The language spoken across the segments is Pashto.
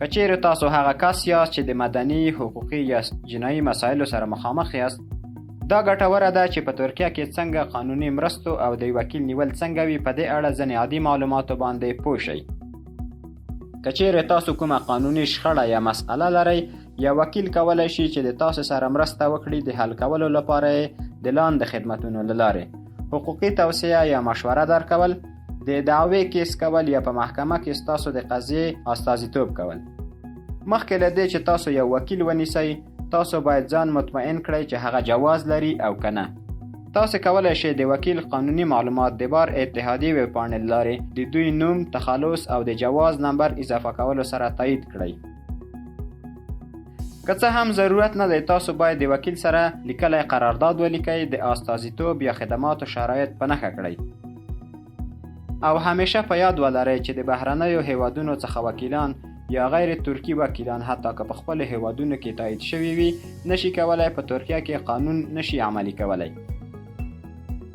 که چیرې تاسو هغه کس یاست چې د مدني حقوقي یا جنایي مسایلو سره مخامخ یاست. دا ګټوره ده چې په ترکیه کې څنګه قانوني مرستو او د وکیل نیول څنګه وي په دې اړه ځینې عادي معلوماتو باندې پوه شئ. که چیرې تاسو کومه قانوني شخړه یا مسئله لرئ یا وکیل کولی شي چې د تاسو سره مرسته وکړي د حل کولو لپاره د لاندې خدمتونو له لارې. حقوقي توصیه یا مشوره درکول د دعوی کیس کول یا په محکمه کې ستاسو د قضیې استازیتوب کول. مخکې له دې چې تاسو یو وکیل ونیسئ تاسو باید ځان مطمئن کړئ چې هغه جواز لري او کنه تاسو کولای شئ د وکیل قانوني معلومات د بار اتحادیې ویب پاڼې لارې د دوی نوم تخلص او د جواز نمبر اضافه کولو سره تایید کړئ. که څه هم ضرورت نه دی تاسو باید د وکیل سره لیکلی قرارداد ولیکئ د استازیتوب یا خدماتو شرایط په نښه کړئ او همیشه په یاد ولرئ چې د بهرنیو هیوادونو څخه وکیلان یا غیر ترکی وکیلان حتی که په خپل هیوادونو کې تایید شوي وي نشي کولای په ترکیه کې قانون نشي عملی کولای.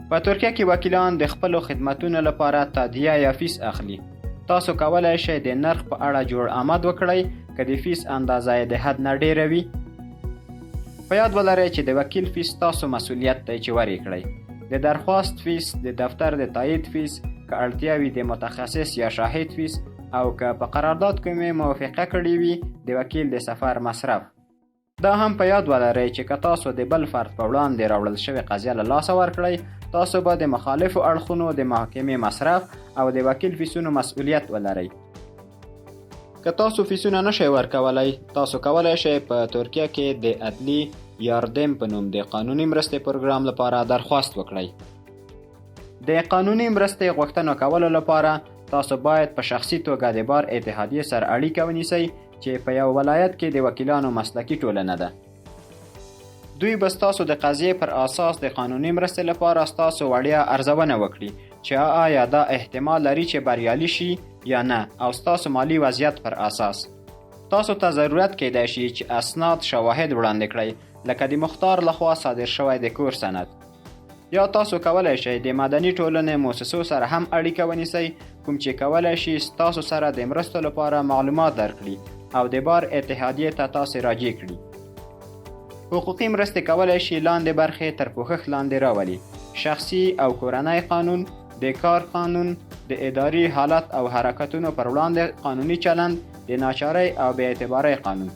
په ترکیه کې وکیلان د خپلو خدمتونو لپاره تادیه یا فیس اخلي. تاسو کولای شئ د نرخ په اړه جوړ آمد وکړئ که د فیس اندازه د حد نه ډیره وي. په یاد ولرئ چې د وکیل فیس تاسو مسولیت دی چې ورې کړئ. د درخواست فیس د دفتر د تایید فیس که اړتیا وي د متخصص یا شاهد فیس او که په قرارداد کې مې موافقه کړې وي د وکیل د سفر مصرف. دا هم په یاد ولرئ چې که تاسو د بل فرد په وړاندې راوړل شوې قضیه له لاسه ورکړئ تاسو به د مخالفو اړخونو د محاکمې مصرف او د وکیل فیسونو مسؤلیت ولرئ. که تاسو فیسونه نشئ ورکولای تاسو کولی شئ په ترکیه کې د عدلی یاردم په نوم د قانوني مرستې پروګرام لپاره درخواست وکړئ د قانوني مرستې غوښتنه کولو لپاره تاسو باید په شخصي توګه د بار اتحادیې سره اړیکه ونیسئ چې په یو ولایت کې د وکیلانو مسلکي ټولنه ده. دوی به ستاسو د قضیې پر اساس د قانوني مرستې لپاره ستاسو وړیا ارزونه وکړي چې آیا دا احتمال لري چې بریالي شي یا نه او ستاسو مالی وضعیت پر اساس. تاسو ته ضرورت کیدای شي چې اسناد شواهد وړاندې کړئ لکه د مختار لخوا صادر شوی د کور سند یا تاسو کولای شئ د مدني ټولنې مؤسسو سره هم اړیکه ونیسئ. کوم چې کولای شي تاسو سره د مرستو لپاره معلومات درکړي او د بار اتحادیې ته تاسو راجع کړي حقوقي مرستې کولای شي لاندې برخې تر پوښښ لاندې راولي. شخصي او کورنۍ قانون د کار قانون د اداري حالت او حرکتونو پر وړاندې قانوني چلند د ناچارۍ او بې اعتبارۍ قانون.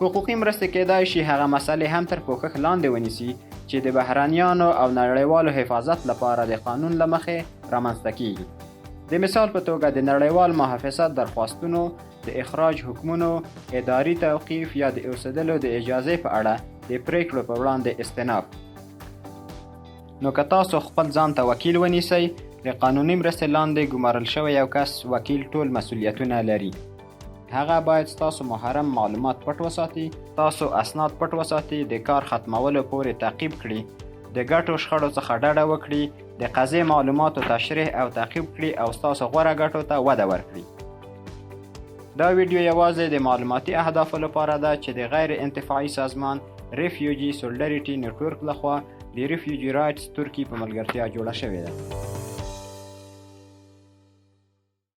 حقوقي مرستې کېدای شي هغه مسلې هم تر پوښښ لاندې ونیسي چې د بهرانیانو او نړیوالو حفاظت لپاره د قانون له مخې رامنځته کیږي. د مثال په توګه د نړیوال محافظت درخواستونو د اخراج حکمونو اداري توقیف یا د اوسېدلو د اجازې په اړه د پریکړو په وړاندې استناب نو که تاسو خپل ځان ته وکیل ونیسئ د قانوني مرستې لاندې ګمارل شوی یو کس وکیل ټول مسولیتونه لري هغه باید ستاسو محرم معلومات پټ وساتي تاسو اسناد پټ وساتي د کار ختمولو پورې تعقیب کړي د ګټو شخړو څخه ډډه وکړي د قضیې معلوماتو تشریح او تعقیب کړي او ستاسو غوره ګټو ته وده ورکړي. دا ویډیو یوازې د معلوماتي اهدافو لپاره ده چې د غیر انتفاعي سازمان ریفیوجی سولډریټي نتورک لخوا د ریفیوجی رایټس ترکی په ملګرتیا جوړه شوې ده